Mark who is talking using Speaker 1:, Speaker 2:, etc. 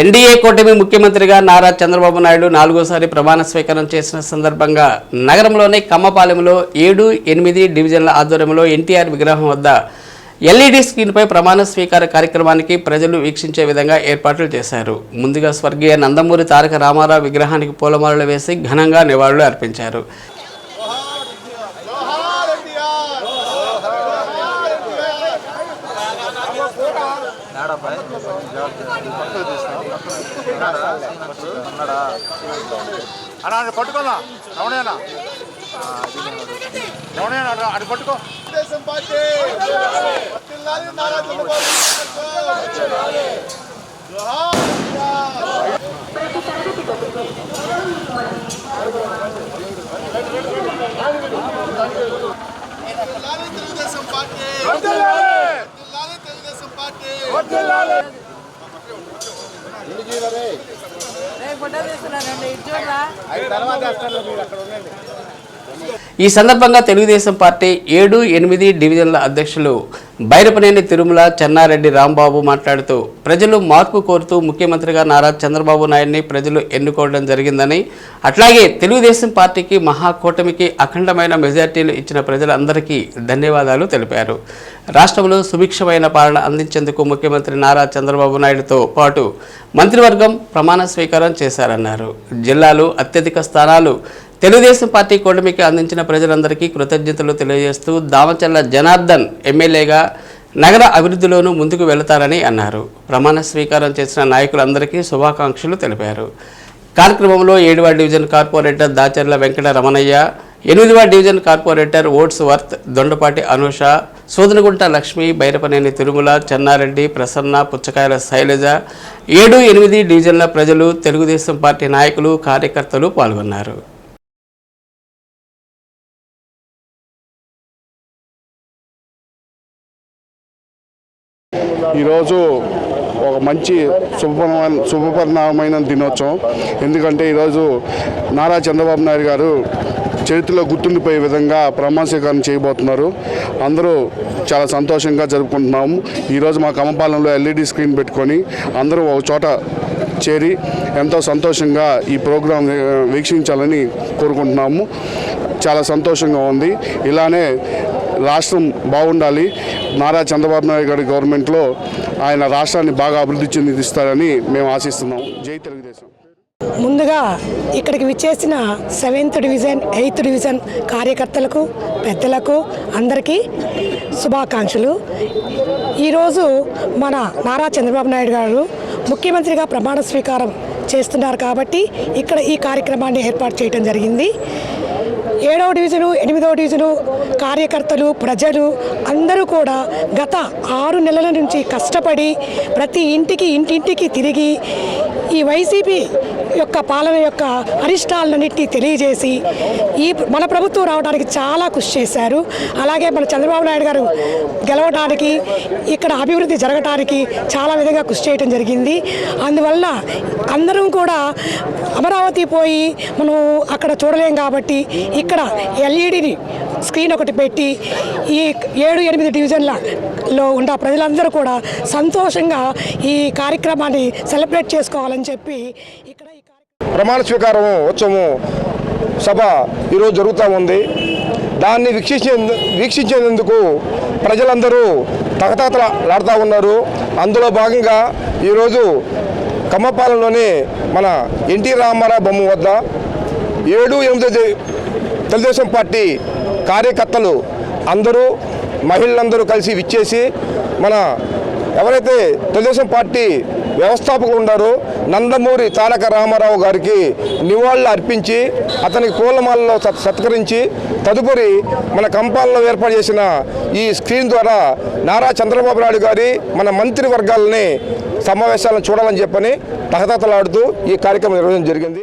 Speaker 1: NDA కూటమి ముఖ్యమంత్రిగా నారా చంద్రబాబు నాయుడు నాలుగోసారి ప్రమాణ స్వీకారం చేసిన సందర్భంగా నగరంలోని కమ్మపాలెంలో ఏడు ఎనిమిది డివిజన్ల ఆధ్వర్యంలో ఎన్టీఆర్ విగ్రహం వద్ద ఎల్ఈడి స్క్రీన్పై ప్రమాణ స్వీకార కార్యక్రమానికి ప్రజలు వీక్షించే విధంగా ఏర్పాట్లు చేశారు. ముందుగా స్వర్గీయ నందమూరి తారక రామారావు విగ్రహానికి పూలమాలలు వేసి ఘనంగా నివాళులు అర్పించారు.
Speaker 2: అన్నా అది పట్టుకోనా రమణేనా రమణేనా అది పట్టుకో తెలుగుదేశం పార్టీ
Speaker 3: తీసుకున్నానండి ఇటు చూడరా.
Speaker 1: ఈ సందర్భంగా తెలుగుదేశం పార్టీ ఏడు ఎనిమిది డివిజన్ల అధ్యక్షులు బైరపనేని తిరుమల చెన్నారెడ్డి రాంబాబు మాట్లాడుతూ ప్రజలు మార్పు కోరుతూ ముఖ్యమంత్రిగా నారా చంద్రబాబు నాయుడిని ప్రజలు ఎన్నుకోవడం జరిగిందని అట్లాగే తెలుగుదేశం పార్టీకి మహాకూటమికి అఖండమైన మెజార్టీలు ఇచ్చిన ప్రజలందరికీ ధన్యవాదాలు తెలిపారు. రాష్ట్రంలో సుభిక్షమైన పాలన అందించేందుకు ముఖ్యమంత్రి నారా చంద్రబాబు నాయుడుతో పాటు మంత్రివర్గం ప్రమాణ స్వీకారం చేశారన్నారు. జిల్లాలో అత్యధిక స్థానాలు తెలుగుదేశం పార్టీ కూటమికి అందించిన ప్రజలందరికీ కృతజ్ఞతలు తెలియజేస్తూ దామచల్ల జనార్దన్ ఎమ్మెల్యేగా నగర అభివృద్ధిలోనూ ముందుకు వెళతారని అన్నారు. ప్రమాణ స్వీకారం చేసిన నాయకులందరికీ శుభాకాంక్షలు తెలిపారు. కార్యక్రమంలో ఏడవ డివిజన్ కార్పొరేటర్ దాచర్ల వెంకట రమణయ్య ఎనిమిదవ డివిజన్ కార్పొరేటర్ ఓట్స్ వర్త్ దొండపాటి అనూష సోదనగుంట లక్ష్మి బైరపనేని తిరుమల చెన్నారెడ్డి ప్రసన్న పుచ్చకాయల శైలజ ఏడు ఎనిమిది డివిజన్ల ప్రజలు తెలుగుదేశం పార్టీ నాయకులు కార్యకర్తలు పాల్గొన్నారు.
Speaker 4: ఈరోజు ఒక మంచి శుభపరమైన శుభపరిణామైన దినోత్సవం. ఎందుకంటే ఈరోజు నారా చంద్రబాబు నాయుడు గారు చరిత్రలో గుర్తుండిపోయే విధంగా ప్రమాణ స్వీకారం చేయబోతున్నారు. అందరూ చాలా సంతోషంగా జరుపుకుంటున్నాము. ఈరోజు మా కమ్మపాలెంలో ఎల్ఈడి స్క్రీన్ పెట్టుకొని అందరూ ఒక చోట చేరి ఎంతో సంతోషంగా ఈ ప్రోగ్రాం వీక్షించాలని కోరుకుంటున్నాము. చాలా సంతోషంగా ఉంది. ఇలానే రాష్ట్రం బాగుండాలి. నారా చంద్రబాబు నాయుడు గారి గవర్నమెంట్లో ఆయన రాష్ట్రాన్ని బాగా అభివృద్ధి చెందిస్తారని మేము ఆశిస్తున్నాం. జై తెలుగుదేశం.
Speaker 5: ముందుగా ఇక్కడికి విచ్చేసిన సెవెంత్ డివిజన్ ఎయిత్ డివిజన్ కార్యకర్తలకు పెద్దలకు అందరికీ శుభాకాంక్షలు. ఈరోజు మన నారా చంద్రబాబు నాయుడు గారు ముఖ్యమంత్రిగా ప్రమాణ స్వీకారం చేస్తున్నారు కాబట్టి ఇక్కడ ఈ కార్యక్రమాన్ని ఏర్పాటు చేయడం జరిగింది. ఏడవ డివిజను ఎనిమిదవ డివిజను కార్యకర్తలు ప్రజలు అందరూ కూడా గత ఆరు నెలల నుంచి కష్టపడి ప్రతి ఇంటికి ఇంటింటికి తిరిగి ఈ వైసీపీ యొక్క పాలన యొక్క అరిష్టాలన్నింటినీ తెలియజేసి ఈ మన ప్రభుత్వం రావడానికి చాలా కృషి చేశారు. అలాగే మన చంద్రబాబు నాయుడు గారు గెలవడానికి ఇక్కడ అభివృద్ధి జరగటానికి చాలా విధంగా కృషి చేయడం జరిగింది. అందువల్ల అందరం కూడా అమరావతి పోయి మనం అక్కడ చూడలేం కాబట్టి ఇక్కడ ఎల్ఈడిని స్క్రీన్ ఒకటి పెట్టి ఈ ఏడు ఎనిమిది డివిజన్లలో ఉన్న ప్రజలందరూ కూడా సంతోషంగా ఈ కార్యక్రమాన్ని సెలబ్రేట్ చేసుకోవాలని చెప్పి ఇక్కడ
Speaker 6: ప్రమాణ స్వీకారం ఉత్సవం సభ ఈరోజు జరుగుతూ ఉంది. దాన్ని వీక్షించే వీక్షించేందుకు ప్రజలందరూ తగతగతలాడుతూ ఉన్నారు. అందులో భాగంగా ఈరోజు కమ్మపాలెంలోని మన ఎన్టీ రామారావు బొమ్మ వద్ద ఏడు ఎనిమిది తెలుగుదేశం పార్టీ కార్యకర్తలు అందరూ మహిళలందరూ కలిసి విచ్చేసి మన ఎవరైతే తెలుగుదేశం పార్టీ వ్యవస్థాపకులు ఉన్నారు. నందమూరి తారక రామారావు గారికి నివాళులు అర్పించి అతనికి పూలమాలలో సత్- సత్కరించి తదుపరి మన కంపాలలో ఏర్పాటు చేసిన ఈ స్క్రీన్ ద్వారా నారా చంద్రబాబు నాయుడు గారి మన మంత్రి వర్గాలని సమావేశాలను చూడాలని చెప్పని తహతహలాడుతూ ఈ కార్యక్రమం నిర్వహించడం జరిగింది.